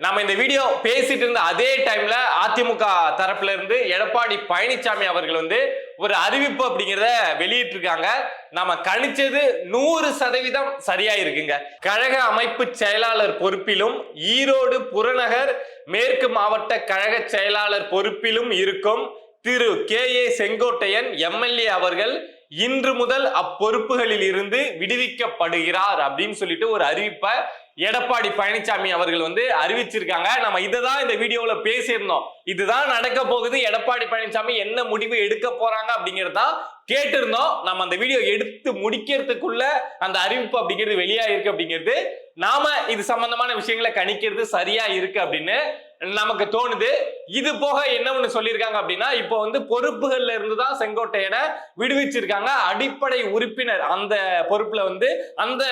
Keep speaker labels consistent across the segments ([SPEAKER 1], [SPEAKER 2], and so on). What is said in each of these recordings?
[SPEAKER 1] நம்ம இந்த வீடியோ பேசிட்டு இருந்த அதே டைம்ல அதிமுக தரப்புல இருந்து எடப்பாடி பழனிசாமி அவர்கள் வந்து ஒரு அறிவிப்பு அப்படிங்கிறத வெளியிட்டிருக்காங்க. நம்ம கணிச்சது நூறு சதவீதம் சரியா இருக்குங்க கழக அமைப்பு செயலாளர் பொறுப்பிலும் ஈரோடு புறநகர் மேற்கு மாவட்ட கழக செயலாளர் பொறுப்பிலும் இருக்கும் Thiru K A Sengottaiyan MLA அவர்கள் இன்று முதல் அப்பொறுப்புகளில் இருந்து விடுவிக்கப்படுகிறார் அப்படின்னு சொல்லிட்டு ஒரு அறிவிப்பை எடப்பாடி பழனிசாமி அவர்கள் வந்து அறிவிச்சிருக்காங்க. நம்ம இதை தான் இந்த வீடியோவில் பேசியிருந்தோம். இதுதான் நடக்க போகுது. எடப்பாடி பழனிசாமி என்ன முடிவு எடுக்க போறாங்க அப்படிங்கறதா கேட்டிருந்தோம். நம்ம அந்த வீடியோ எடுத்து முடிக்கிறதுக்குள்ள அந்த அறிவிப்பு அப்படிங்கிறது வெளியாயிருக்கு அப்படிங்கிறது நாம இது சம்பந்தமான விஷயங்களை கணிக்கிறது சரியா இருக்கு அப்படின்னு நமக்கு தோணுது. இது போக என்ன ஒண்ணு சொல்லியிருக்காங்க அப்படின்னா இப்போ வந்து பொறுப்புகள்ல இருந்து தான் செங்கோட்டையனை விடுவிச்சிருக்காங்க. அடிப்படை உறுப்பினர் அந்த பொறுப்புல வந்து அந்த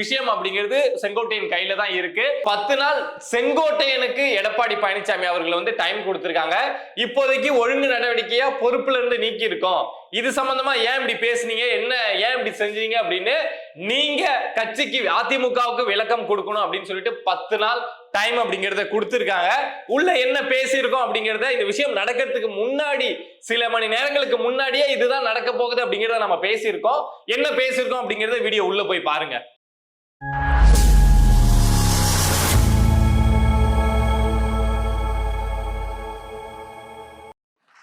[SPEAKER 1] விஷயம் அப்படிங்கிறது செங்கோட்டையன் கையில தான் இருக்கு. பத்து நாள் செங்கோட்டையனுக்கு எடப்பாடி பழனிசாமி அவர்கள் வந்து டைம் கொடுத்திருக்காங்க. இப்போதைக்கு ஒழுங்கு நடவடிக்கையா பொறுப்புல இருந்து நீக்கி இருக்கோம் இது சம்பந்தமா ஏன் இப்படி பேசுனீங்க? என்ன ஏன் இப்படி செஞ்சீங்க அப்படின்னு நீங்க கட்சிக்கு அதிமுகவுக்கு விளக்கம் கொடுக்கணும் அப்படின்னு சொல்லிட்டு பத்து நாள் டைம் அப்படிங்கறத கொடுத்துருக்காங்க. உள்ள என்ன பேசியிருக்கோம் அப்படிங்கறத இந்த விஷயம் நடக்கிறதுக்கு முன்னாடி சில மணி நேரங்களுக்கு முன்னாடியே இதுதான் நடக்க போகுது அப்படிங்கறத நம்ம பேசியிருக்கோம். என்ன பேசியிருக்கோம் அப்படிங்கறத வீடியோ உள்ள போய் பாருங்க.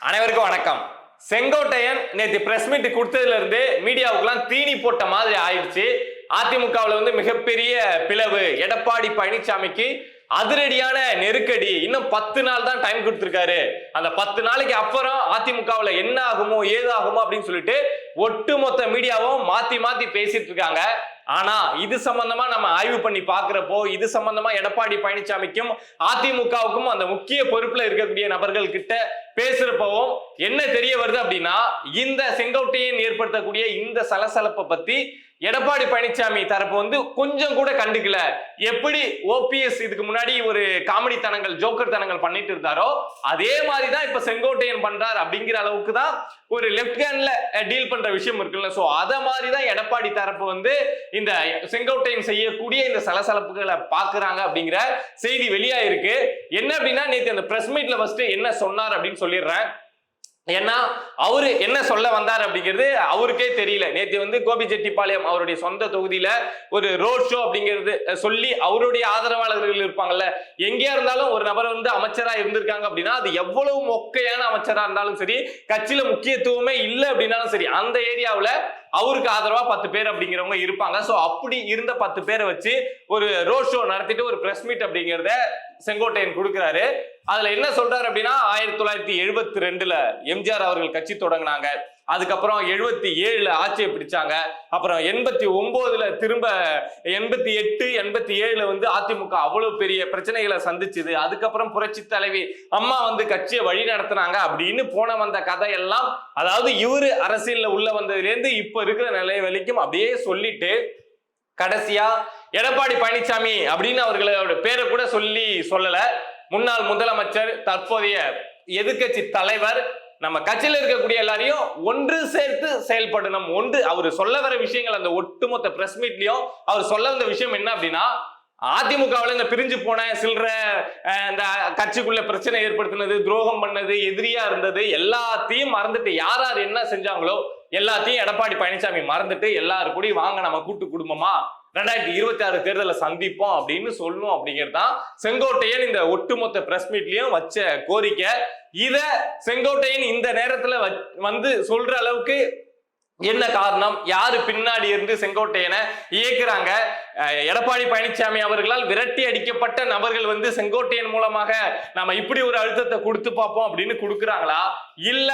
[SPEAKER 1] அனைவருக்கும் வணக்கம். செங்கோட்டையன் நேற்று பிரஸ் மீட் கொடுத்ததுல இருந்து மீடியாவுக்குலாம் தீனி போட்ட மாதிரி ஆயிடுச்சு. அதிமுகவில் வந்து மிகப்பெரிய பிளவு எடப்பாடி பழனிசாமிக்கு அதிரடியான நெருக்கடி. இன்னும் பத்து நாள் தான் டைம் கொடுத்துருக்காரு. அந்த பத்து நாளைக்கு அப்புறம் அதிமுகவில் என்ன ஆகுமோ ஏதாகுமோ அப்படின்னு சொல்லிட்டு ஒட்டுமொத்த மீடியாவும் மாத்தி மாத்தி பேசிட்டு இருக்காங்க. ஆனா இது சம்பந்தமா நம்ம ஆய்வு பண்ணி பாக்குறப்போ இது சம்பந்தமா எடப்பாடி பழனிசாமிக்கும் அதிமுகவுக்கும் அந்த முக்கிய பொறுப்புல இருக்கக்கூடிய நபர்கள் கிட்ட பேசுறப்பவும் என்ன தெரிய வருது அப்படின்னா இந்த செங்கோட்டையன் ஏற்படுத்தக்கூடிய இந்த சலசலப்பை பத்தி எடப்பாடி பழனிசாமி தரப்பு வந்து கொஞ்சம் கூட கண்டுக்கல. எப்படி ஓபிஎஸ் இதுக்கு முன்னாடி ஒரு காமெடி தனங்கள் ஜோக்கர் தனங்கள் பண்ணிட்டு இருந்தாரோ அதே மாதிரி தான் இப்ப செங்கோட்டையன் பண்றார் அப்படிங்கிற அளவுக்கு தான் ஒரு லெஃப்ட் ஹேண்ட்ல டீல் பண்ற விஷயம் இருக்குல்ல. சோ அத மாதிரி தான் எடப்பாடி தரப்பு வந்து இந்த செங்கோட்டையன் செய்யக்கூடிய இந்த சலசலப்புகளை பாக்குறாங்க அப்படிங்கிற செய்தி வெளியாயிருக்கு. என்ன அப்படின்னா நேத்து அந்த பிரஸ் மீட்ல ஃபர்ஸ்ட் என்ன சொன்னார் அப்படின்னு சொல்லிடுறேன். ஏன்னா அவரு என்ன சொல்ல வந்தார் அப்படிங்கிறது அவருக்கே தெரியல. நேற்று வந்து கோபி செட்டிப்பாளையம் அவருடைய சொந்த தொகுதியில ஒரு ரோட் ஷோ அப்படிங்கிறது சொல்லி அவருடைய ஆதரவாளர்கள் இருப்பாங்கல்ல எங்கேயா இருந்தாலும் ஒரு நபர் வந்து அமைச்சரா இருந்திருக்காங்க அப்படின்னா அது எவ்வளவு மொக்கையான அமைச்சரா இருந்தாலும் சரி கட்சியில முக்கியத்துவமே இல்லை அப்படின்னாலும் சரி அந்த ஏரியாவில் அவருக்கு ஆதரவா பத்து பேர் அப்படிங்கிறவங்க இருப்பாங்க. சோ அப்படி இருந்த பத்து பேரை வச்சு ஒரு ரோட் ஷோ நடத்திட்டு ஒரு பிரஸ் மீட் அப்படிங்கிறத செங்கோட்டையன் கொடுக்குறாரு. அதுல என்ன சொல்றாரு அப்படின்னா ஆயிரத்தி தொள்ளாயிரத்தி எழுபத்தி ரெண்டுல எம்ஜிஆர் அவர்கள் கட்சி தொடங்கினாங்க. அதுக்கப்புறம் எழுபத்தி ஏழுல ஆட்சியை பிடிச்சாங்க. அப்புறம் எண்பத்தி ஒன்பதுல திரும்ப எண்பத்தி எட்டு எண்பத்தி ஏழுல வந்து அதிமுக அவ்வளவு பெரிய பிரச்சனைகளை சந்திச்சுது. அதுக்கப்புறம் புரட்சி தலைவி அம்மா வந்து கட்சியை வழி நடத்துனாங்க அப்படின்னு போன வந்த கதையெல்லாம் அதாவது இவரு அரசியல்ல உள்ள வந்ததுலேருந்து இப்ப இருக்கிற நிலை வரைக்கும் அப்படியே சொல்லிட்டு கடைசியா எடப்பாடி பழனிசாமி அப்படின்னு அவர்களோட பேரை கூட சொல்லி சொல்லல. முன்னாள் முதலமைச்சர் தற்போதைய எதிர்க்கட்சி தலைவர் நம்ம கட்சியில் இருக்கக்கூடிய எல்லாரையும் ஒன்று சேர்த்து செயல்படணும். ஒன்று அவர் சொல்ல வர விஷயங்கள் அந்த ஒட்டுமொத்த பிரஸ் மீட்லயும் அவர் சொல்ல வந்த விஷயம் என்ன அப்படின்னா அதிமுகவில் இந்த பிரிஞ்சு போன சில்லற இந்த கட்சிக்குள்ள பிரச்சனை ஏற்படுத்தினது துரோகம் பண்ணது எதிரியா இருந்தது எல்லாத்தையும் மறந்துட்டு யார் யார் என்ன செஞ்சாங்களோ எல்லாத்தையும் எடப்பாடி பழனிசாமி மறந்துட்டு எல்லாரும் கூட வாங்க நம்ம கூட்டு குடும்பமா ரெண்டாயிரத்தி இருபத்தி ஆறு தேர்தலை சந்திப்போம் அப்படின்னு சொல்லணும் அப்படிங்கிறது தான் செங்கோட்டையன் இந்த ஒட்டுமொத்த பிரஸ் மீட்லயும் வச்ச கோரிக்கை. இத செங்கோட்டையன் இந்த நேரத்துல வந்து சொல்ற அளவுக்கு என்ன காரணம்? யாரு பின்னாடி இருந்து செங்கோட்டையனை இயக்குறாங்க? எடப்பாடி பழனிசாமி அவர்களால் விரட்டி அடிக்கப்பட்ட நபர்கள் வந்து செங்கோட்டையன் மூலமாக நம்ம இப்படி ஒரு அழுத்தத்தை கொடுத்து பார்ப்போம் அப்படின்னு கொடுக்குறாங்களா? இல்ல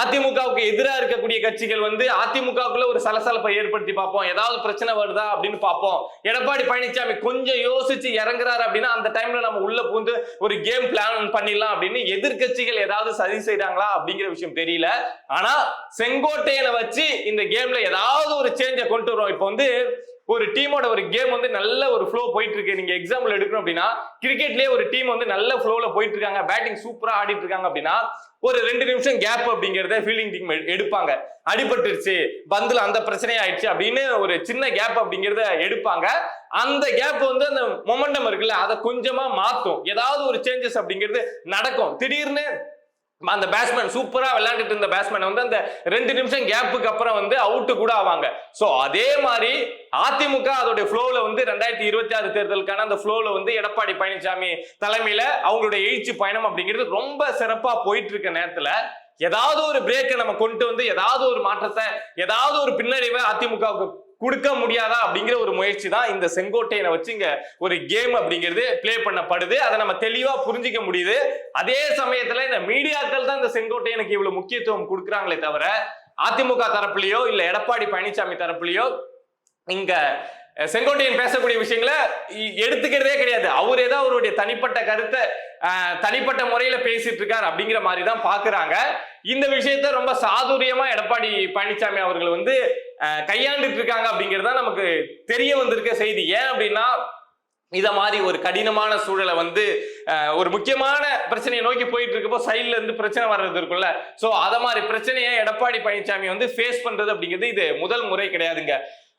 [SPEAKER 1] அதிமுகவுக்கு எதிராக இருக்கக்கூடிய கட்சிகள் வந்து அதிமுகவுக்குள்ள ஒரு சலசலப்பை ஏற்படுத்தி பார்ப்போம். ஏதாவது பிரச்சனை வருதா அப்படின்னு பார்ப்போம். எடப்பாடி பழனிசாமி கொஞ்சம் யோசிச்சு இறங்குறாரு அப்படின்னா அந்த டைம்ல நம்ம உள்ள பூந்து ஒரு கேம் பிளான் பண்ணிடலாம் அப்படின்னு எதிர்க்கட்சிகள் ஏதாவது சதி செய்றாங்களா அப்படிங்கிற விஷயம் தெரியல. ஆனா செங்கோட்டையனை வச்சு இந்த கேம்ல ஏதாவது ஒரு சேஞ்சை கொண்டு வரும் இப்போ வந்து ஒரு டீமோட ஒரு கேம் வந்து நல்ல ஒரு ஃப்ளோ போயிட்டு இருக்கு நீங்க எக்ஸாம்பிள் எடுக்கணும் அப்படின்னா கிரிக்கெட்லயே ஒரு டீம் வந்து நல்ல ஃப்ளோல போயிட்டு இருக்காங்க பேட்டிங் சூப்பரா ஆடிட்டு இருக்காங்க அப்படின்னா ஒரு ரெண்டு நிமிஷம் கேப் அப்படிங்கறத ஃபீல்டிங் டீம் எடுப்பாங்க. அடிபட்டுருச்சு பந்துல அந்த பிரச்சனையே ஆயிடுச்சு அப்படின்னு ஒரு சின்ன கேப் அப்படிங்கறத எடுப்பாங்க. அந்த கேப் வந்து அந்த மொமெண்டம் இருக்குல்ல அதை கொஞ்சமா மாத்தும். ஏதாவது ஒரு சேஞ்சஸ் அப்படிங்கிறது நடக்கும். திடீர்னு அந்த பேட்ஸ்மேன் சூப்பரா விளையாண்டுட்டு இருந்த பேட்ஸ்மேன் வந்து அந்த ரெண்டு நிமிஷம் கேப்புக்கு அப்புறம் வந்து அவுட்டு கூட ஆவாங்க. சோ அதே மாதிரி அதிமுக அதோட ஃப்ளோவில் வந்து ரெண்டாயிரத்தி இருபத்தி ஆறு தேர்தலுக்கான அந்த ஃப்ளோவில் வந்து எடப்பாடி பழனிசாமி தலைமையில அவங்களுடைய எழுச்சி பயணம் அப்படிங்கிறது ரொம்ப சிறப்பா போயிட்டு இருக்க நேரத்துல ஏதாவது ஒரு பிரேக்கை நம்ம கொண்டு வந்து ஏதாவது ஒரு மாற்றத்தை ஏதாவது ஒரு பின்னடைவை அதிமுகவுக்கு கொடுக்க முடியாதா அப்படிங்கிற ஒரு முயற்சி தான் இந்த செங்கோட்டையனை வச்சு இங்க ஒரு கேம் அப்படிங்கிறது ப்ளே பண்ணப்படுது. அதை நம்ம தெளிவா புரிஞ்சிக்க முடியுது. அதே சமயத்துல இந்த மீடியாக்கள் தான் இந்த செங்கோட்டையனுக்கு இவ்வளவு முக்கியத்துவம் கொடுக்குறாங்களே தவிர அதிமுக தரப்புலையோ இல்ல எடப்பாடி பழனிசாமி தரப்புலையோ இங்க செங்கோட்டையன் பேசக்கூடிய விஷயங்களை இ- எடுத்துக்கிறதே கிடையாது. அவர் ஏதோ அவருடைய தனிப்பட்ட கருத்தை தனிப்பட்ட முறையில பேசிட்டு இருக்காரு அப்படிங்கிற மாதிரி தான் பாக்குறாங்க. இந்த விஷயத்த ரொம்ப சாதுரியமா எடப்பாடி பழனிசாமி அவர்கள் வந்து கையாண்டுட்டு இருக்காங்க அப்படிங்கிறது தான் நமக்கு தெரிய வந்திருக்க செய்தி. ஏன் அப்படின்னா இதை மாதிரி ஒரு கடினமான சூழலை வந்து ஒரு முக்கியமான பிரச்சனையை நோக்கி போயிட்டு இருக்கப்போ சைட்ல இருந்து பிரச்சனை வர்றது இருக்கும்ல. ஸோ அதை மாதிரி பிரச்சனையை எடப்பாடி பழனிசாமி வந்து ஃபேஸ் பண்றது அப்படிங்கிறது இது முதல் முறை கிடையாதுங்க.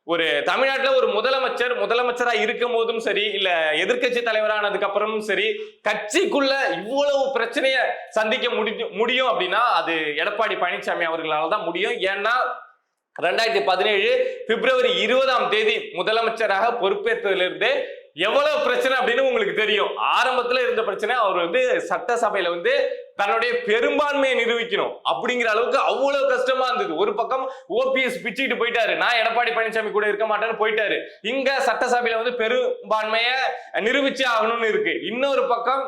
[SPEAKER 1] ஒரு தமிழ்நாட்டில் ஒரு முதலமைச்சர் முதலமைச்சரா இருக்கும் போதும் சரி இல்ல எதிர்க்கட்சி தலைவரானதுக்கு அப்புறமும் சரி கட்சிக்குள்ள இவ்வளவு பிரச்சனைய சந்திக்க முடியும் முடியும் அப்படின்னா அது எடப்பாடி பழனிசாமி அவர்களால தான் முடியும். ஏன்னா ரெண்டாயிரத்தி பதினேழு பிப்ரவரி இருபதாம் தேதி முதலமைச்சராக பொறுப்பேற்றதிலிருந்து எவ்வளவு பிரச்சனை அப்படின்னு உங்களுக்கு தெரியும். ஆரம்பத்துல இருந்த பிரச்சனை அவர் வந்து சட்டசபையில வந்து தன்னுடைய பெரும்பான்மையை நிரூபிக்கணும் அப்படிங்கிற அளவுக்கு அவ்வளவு கஷ்டமா இருந்தது. ஒரு பக்கம் ஓபிஎஸ் பிச்சுக்கிட்டு போயிட்டாரு. நான் எடப்பாடி பழனிசாமி கூட இருக்க மாட்டேன்னு போயிட்டாரு. இங்க சட்டசபையில வந்து பெரும்பான்மையை நிரூபிச்சே ஆகணும்னு இருக்கு. இன்னொரு பக்கம்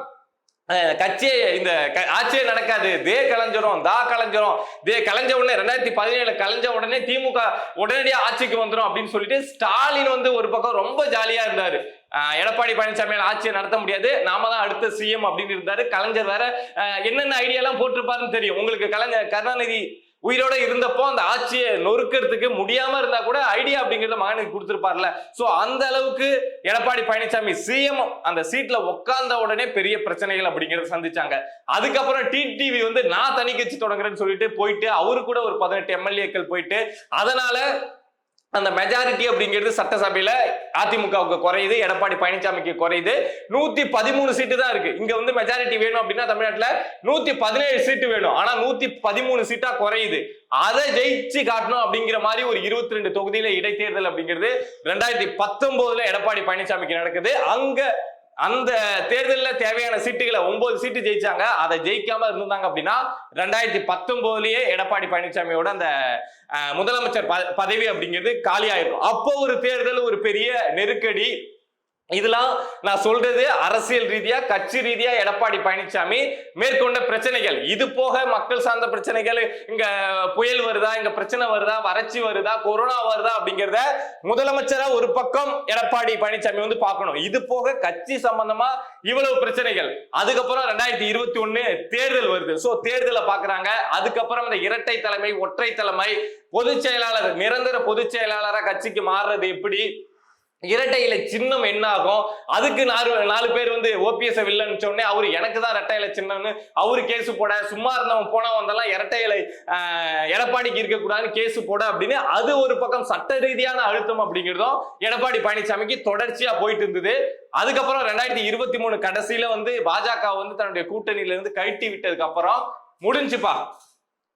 [SPEAKER 1] கட்சியே இந்த க- ஆட்சியே நடக்காது. தே கலைஞ்சிரும் தா கலைஞ்சிரும் தே கலைஞ்ச உடனே ரெண்டாயிரத்தி பதினேழு கலைஞ்ச உடனே திமுக உடனடியாக ஆட்சிக்கு வந்துடும் அப்படின்னு சொல்லிட்டு ஸ்டாலின் வந்து ஒரு பக்கம் ரொம்ப ஜாலியா இருந்தாரு. எடப்பாடி பழனிசாமியால் ஆட்சியை நடத்த முடியாது. நாம தான் அடுத்த சிஎம் அப்படின்னு இருந்தாரு. கலைஞர் வேற என்னென்ன ஐடியாலாம் போட்டிருப்பாருன்னு தெரியும். உங்களுக்கு கலைஞர் கருணாநிதி உயிரோட இருந்தப்போ அந்த ஆட்சியை நொறுக்கிறதுக்கு முடியாம இருந்தா கூட ஐடியா அப்படிங்கறத மகனுக்கு கொடுத்துருப்பார்ல. சோ அந்த அளவுக்கு எடப்பாடி பழனிசாமி சிஎம் அந்த சீட்ல உட்கார்ந்த உடனே பெரிய பிரச்சனைகள் அப்படிங்கறத சந்திச்சாங்க. அதுக்கப்புறம் டிடிவி வந்து நான் தனி கட்சி தொடங்குறேன்னு சொல்லிட்டு போயிட்டு அவரு கூட ஒரு பதினெட்டு எம்எல்ஏக்கள் போயிட்டு அதனால அந்த மெஜாரிட்டி அப்படிங்கிறது சட்டசபையில அதிமுகவுக்கு குறையுது எடப்பாடி பழனிசாமிக்கு குறையுது. நூத்தி பதிமூணு சீட்டு தான் இருக்கு. இங்க வந்து மெஜாரிட்டி வேணும் அப்படின்னா தமிழ்நாட்டுல நூத்தி பதினேழு சீட்டு வேணும். ஆனா நூத்தி பதிமூணு சீட்டா குறையுது. அதை ஜெயிச்சு காட்டணும் அப்படிங்கிற மாதிரி ஒரு இருபத்தி ரெண்டு தொகுதியில இடைத்தேர்தல் அப்படிங்கிறது ரெண்டாயிரத்தி பத்தொன்பதுல எடப்பாடி பழனிசாமிக்கு நடக்குது. அங்க அந்த தேர்தலில் தேவையான சீட்டுகளை ஒன்பது சீட்டு ஜெயிச்சாங்க. அதை ஜெயிக்காம இருந்தாங்க அப்படின்னா ரெண்டாயிரத்தி பத்தொன்பதுலயே எடப்பாடி பழனிசாமியோட அந்த முதலமைச்சர் ப- பதவி அப்படிங்கிறது காலி ஆயிடும். அப்போ ஒரு தேர்தல் ஒரு பெரிய நெருக்கடி இதெல்லாம் நான் சொல்றது அரசியல் ரீதியா கட்சி ரீதியா எடப்பாடி பழனிசாமி மேற்கொண்ட பிரச்சனைகள். இது போக மக்கள் சார்ந்த பிரச்சனைகள் இங்க புயல் வருதா இங்க பிரச்சனை வருதா வறட்சி வருதா கொரோனா வருதா அப்படிங்கிறத முதலமைச்சரா ஒரு பக்கம் எடப்பாடி பழனிசாமி வந்து பார்க்கணும். இது போக கட்சி சம்பந்தமா இவ்வளவு பிரச்சனைகள். அதுக்கப்புறம் ரெண்டாயிரத்தி இருபத்தி ஒண்ணு தேர்தல் வருது. சோ தேர்தலை பாக்குறாங்க அதுக்கப்புறம் இந்த இரட்டை தலைமை ஒற்றை தலைமை பொதுச் செயலாளர் நிரந்தர பொதுச் செயலாளராக கட்சிக்கு மாறுறது எப்படி? இரட்டை இலை சின்னம் என்ன ஆகும் அதுக்கு நாலு நாலு பேர் வந்து ஓபிஎஸ் வில்லன்னு சொன்னே அவரு எனக்கு தான் இரட்டை இலை சின்னம்னு அவரு கேஸ் போட சும்மா இருந்தவன் போனா வந்தெல்லாம் இரட்டை இலை எடப்பாடிக்கு இருக்கக்கூடாதுன்னு கேஸ் போட அப்படின்னு அது ஒரு பக்கம் சட்ட ரீதியான அழுத்தம் அப்படிங்கிறதும் எடப்பாடி பழனிசாமிக்கு தொடர்ச்சியா போயிட்டு இருந்தது. அதுக்கப்புறம் ரெண்டாயிரத்தி இருபத்தி மூணு கடைசியில வந்து பாஜக வந்து தன்னுடைய கூட்டணியில இருந்து கழட்டி விட்டதுக்கு அப்புறம் முடிஞ்சுப்பா.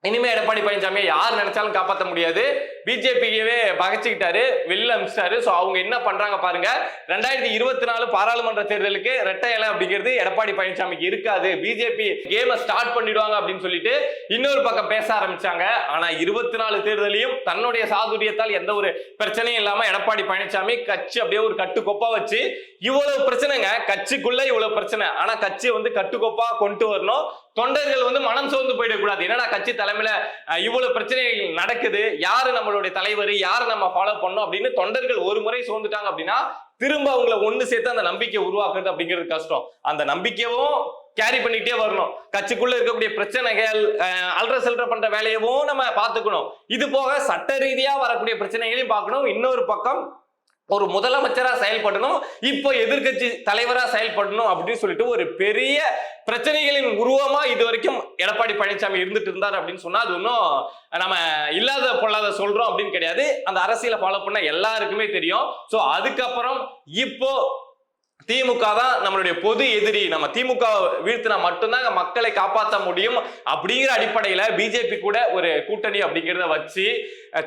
[SPEAKER 1] இனிமே எடப்பாடி பழனிசாமியை யார் நினைச்சாலும் காப்பாற்ற முடியாது. பிஜேபியவே பகைச்சுக்கிட்டாரு வெளில அமிச்சிட்டாரு. ஸோ அவங்க என்ன பண்றாங்க பாருங்க. ரெண்டாயிரத்தி இருபத்தி நாலு பாராளுமன்ற தேர்தலுக்கு ரெட்டை இலை அப்படிங்கிறது எடப்பாடி பழனிசாமிக்கு இருக்காது. பிஜேபி கேமை ஸ்டார்ட் பண்ணிடுவாங்க அப்படின்னு சொல்லிட்டு இன்னொரு பக்கம் பேச ஆரம்பிச்சாங்க. ஆனா இருபத்தி நாலு தேர்தலையும் தன்னுடைய சாதுரியத்தால் எந்த ஒரு பிரச்சனையும் இல்லாம எடப்பாடி பழனிசாமி கட்சி அப்படியே ஒரு கட்டுக்கோப்பா வச்சு இவ்வளவு பிரச்சனைங்க. கட்சிக்குள்ள இவ்வளவு பிரச்சனை. ஆனா கட்சியை வந்து கட்டுக்கோப்பா கொண்டு வரணும். தொண்டர்கள் வந்து மனம் சோர்ந்து போயிடக்கூடாது. என்னடா கட்சி தலைமையில இவ்வளவு பிரச்சனைகள் நடக்குது? யாரு நம்மளுடைய தலைவர் யாரு நம்ம ஃபாலோ பண்ணோம் அப்படின்னு தொண்டர்கள் ஒரு முறை சோர்ந்துட்டாங்க அப்படின்னா திரும்ப அவங்கள ஒண்ணு சேர்த்து அந்த நம்பிக்கை உருவாக்குறது அப்படிங்கிறது கஷ்டம். அந்த நம்பிக்கையும் கேரி பண்ணிட்டே வரணும். கட்சிக்குள்ள இருக்கக்கூடிய பிரச்சனைகள் அல்ற செல்ற பண்ற வேலையவும் நம்ம பார்த்துக்கணும். இது போக சட்ட ரீதியா வரக்கூடிய பிரச்சனைகளையும் பார்க்கணும். இன்னொரு பக்கம் ஒரு முதலமைச்சரா செயல்படணும் இப்போ எதிர்க்கட்சி தலைவரா செயல்படணும் அப்படின்னு சொல்லிட்டு ஒரு பெரிய பிரச்சனைகளின் உருவமா இது வரைக்கும் எடப்பாடி பழனிசாமி இருந்துட்டு இருந்தார் அப்படின்னு சொன்னா அது இன்னும் நம்ம இல்லாத பொல்லாத சொல்றோம் அப்படின்னு கிடையாது. அந்த அரசியலை ஃபாலோ பண்ண எல்லாருக்குமே தெரியும். ஸோ அதுக்கப்புறம் இப்போ திமுக தான் நம்மளுடைய பொது எதிரி. நம்ம திமுக வீழ்த்தினா மட்டும்தான் மக்களை காப்பாற்ற முடியும் அப்படிங்கிற அடிப்படையில பிஜேபி கூட ஒரு கூட்டணி அப்படிங்கிறத வச்சு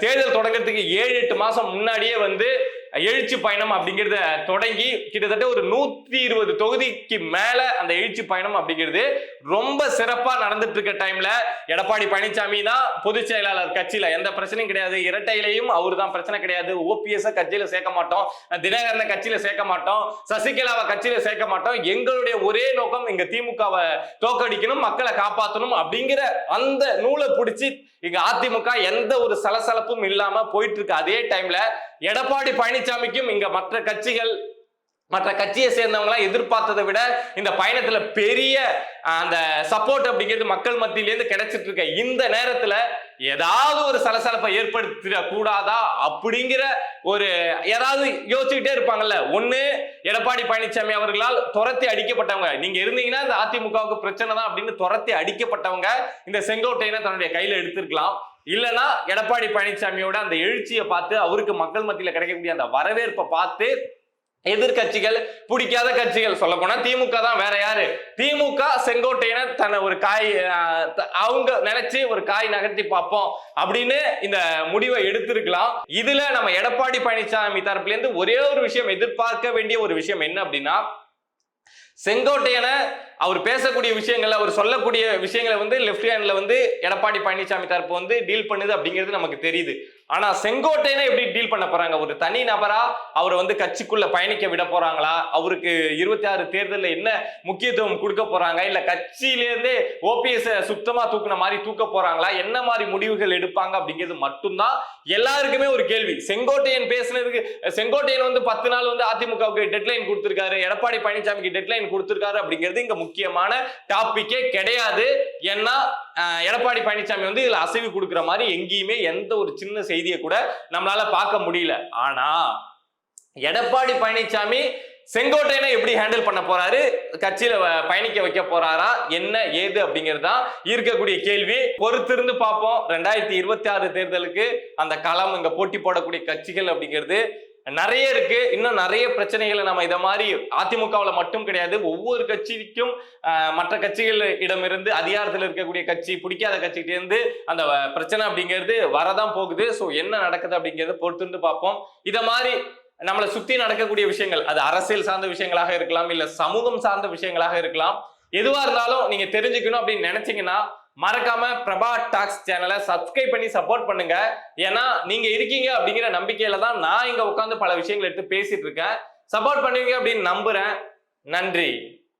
[SPEAKER 1] தேர்தல் தொடங்கிறதுக்கு ஏழு எட்டு மாசம் முன்னாடியே வந்து எழுச்சி பயணம் அப்படிங்கிறத தொடங்கி கிட்டத்தட்ட ஒரு நூத்தி இருபது தொகுதிக்கு மேல அந்த எழுச்சி பயணம் அப்படிங்கிறது ரொம்ப சிறப்பா நடந்துட்டு இருக்க டைம்ல எடப்பாடி பழனிசாமி தான் பொதுச் செயலாளர் கட்சியில. எந்த பிரச்சனையும் கிடையாது. இரட்டையிலையும் அவரு தான் பிரச்சனை கிடையாது. ஓபிஎஸ் கட்சியில சேர்க்க மாட்டோம். தினகரனை கட்சியில சேர்க்க மாட்டோம். சசிகலாவை கட்சியில சேர்க்க மாட்டோம். எங்களுடைய ஒரே நோக்கம் இங்க திமுகவை தோக்கடிக்கணும் மக்களை காப்பாற்றணும் அப்படிங்கிற அந்த நூலை பிடிச்சி இங்க அதிமுக எந்த ஒரு சலசலப்பும் இல்லாம போயிட்டு இருக்கு. அதே டைம்ல எடப்பாடி பழனிசாமிக்கும் இங்க மற்ற கட்சிகள் மற்ற கட்சியை சேர்ந்தவங்களாம் எதிர்பார்த்ததை விட இந்த பயணத்துல பெரிய அந்த சப்போர்ட் அப்படிங்கிறது மக்கள் மத்தியிலேருந்து கிடைச்சிட்டு இருக்க. இந்த நேரத்துல ஏதாவது ஒரு சலசலப்பை ஏற்படுத்திட கூடாதா அப்படிங்கிற ஒரு யாராவது யோசிச்சுக்கிட்டே இருப்பாங்கல்ல. ஒண்ணு எடப்பாடி பழனிசாமி அவர்களால் துரத்தி அடிக்கப்பட்டவங்க. நீங்க இருந்தீங்கன்னா இந்த அதிமுகவுக்கு பிரச்சனை தான் அப்படின்னு துரத்தி அடிக்கப்பட்டவங்க இந்த செங்கோட்டையனை தன்னுடைய கையில எடுத்திருக்கலாம். இல்லைன்னா எடப்பாடி பழனிசாமியோட அந்த எழுச்சியை பார்த்து அவருக்கு மக்கள் மத்தியில் கிடைக்கக்கூடிய அந்த வரவேற்பை பார்த்து எதிர்க்கட்சிகள் பிடிக்காத கட்சிகள். சொல்ல போனா திமுக தான் வேற யாரு? திமுக செங்கோட்டையனை தன்னை ஒரு காய் த- அவங்க நினைச்சு ஒரு காய் நகர்த்தி பார்ப்போம் அப்படின்னு இந்த முடிவை எடுத்திருக்கலாம். இதுல நம்ம எடப்பாடி பழனிசாமி தரப்புல இருந்து ஒரே ஒரு விஷயம் எதிர்பார்க்க வேண்டிய ஒரு விஷயம் என்ன அப்படின்னா செங்கோட்டையனை அவர் பேசக்கூடிய விஷயங்கள் அவர் சொல்லக்கூடிய விஷயங்களை வந்து லெஃப்ட் ஹேண்ட்ல வந்து எடப்பாடி பழனிசாமி தரப்பு வந்து டீல் பண்ணுது அப்படிங்கிறது நமக்கு தெரியுது. ஆனா செங்கோட்டையனை எப்படி டீல் பண்ண போறாங்க? ஒரு தனி நபரா அவரை வந்து கட்சிக்குள்ள பயணிக்க விட போறாங்களா? அவருக்கு இருபத்தி ஆறு தேர்தலில் என்ன முக்கியத்துவம் கொடுக்க போறாங்க? இல்ல கட்சியிலேருந்தே ஓபிஎஸ் சுத்தமா தூக்குன மாதிரி தூக்க போறாங்களா? என்ன மாதிரி முடிவுகள் எடுப்பாங்க? அப்படிங்கிறது மட்டும்தான் எல்லாருக்குமே ஒரு கேள்வி. செங்கோட்டையன் பேசுனதுக்கு செங்கோட்டையன் வந்து பத்து நாள் வந்து அதிமுகவுக்கு டெட்லைன் கொடுத்திருக்காரு. எடப்பாடி பழனிசாமிக்கு டெட்லைன் கொடுத்திருக்காரு அப்படிங்கிறது இங்க முக்கியமான டாபிக்கே கிடையாது. ஏன்னா எடப்பாடி பழனிசாமி வந்து இதுல அசைவு கொடுக்குற மாதிரி எங்கேயுமே எந்த ஒரு சின்ன செய்தியை கூட நம்மளால பார்க்க முடியல. ஆனா எடப்பாடி பழனிசாமி செங்கோட்டையனை எப்படி ஹேண்டில் பண்ண போறாரு? கட்சியில வ- பயணிக்க வைக்க போறாரா? என்ன ஏது அப்படிங்கிறது தான் இருக்கக்கூடிய கேள்வி. பொறுத்திருந்து பார்ப்போம். ரெண்டாயிரத்தி இருபத்தி ஆறு தேர்தலுக்கு அந்த களம் இங்க போட்டி போடக்கூடிய கட்சிகள் அப்படிங்கிறது நிறைய இருக்கு. இன்னும் நிறைய பிரச்சனைகளை நம்ம இதை மாதிரி அதிமுகவில் மட்டும் கிடையாது. ஒவ்வொரு கட்சிக்கும் மற்ற கட்சிகள் இடமிருந்து அதிகாரத்தில் இருக்கக்கூடிய கட்சி பிடிக்காத கட்சிகிட்டேருந்து அந்த பிரச்சனை அப்படிங்கிறது வரதான் போகுது. ஸோ என்ன நடக்குது அப்படிங்கிறத பொறுத்துட்டு பார்ப்போம். இதை மாதிரி நம்மளை சுத்தி நடக்கக்கூடிய விஷயங்கள் அது அரசியல் சார்ந்த விஷயங்களாக இருக்கலாம் இல்ல சமூகம் சார்ந்த விஷயங்களாக இருக்கலாம். எதுவா இருந்தாலும் நீங்க தெரிஞ்சுக்கணும் அப்படின்னு நினைச்சீங்கன்னா மறக்காம பிரபா டாக்ஸ் சேனலை சப்ஸ்கிரைப் பண்ணி சப்போர்ட் பண்ணுங்க. ஏன்னா நீங்க இருக்கீங்க அப்படிங்கிற நம்பிக்கையில தான் நான் இங்க உட்காந்து பல விஷயங்களை எடுத்து பேசிட்டு இருக்கேன். சப்போர்ட் பண்ணுவீங்க அப்படின்னு நம்புறேன். நன்றி.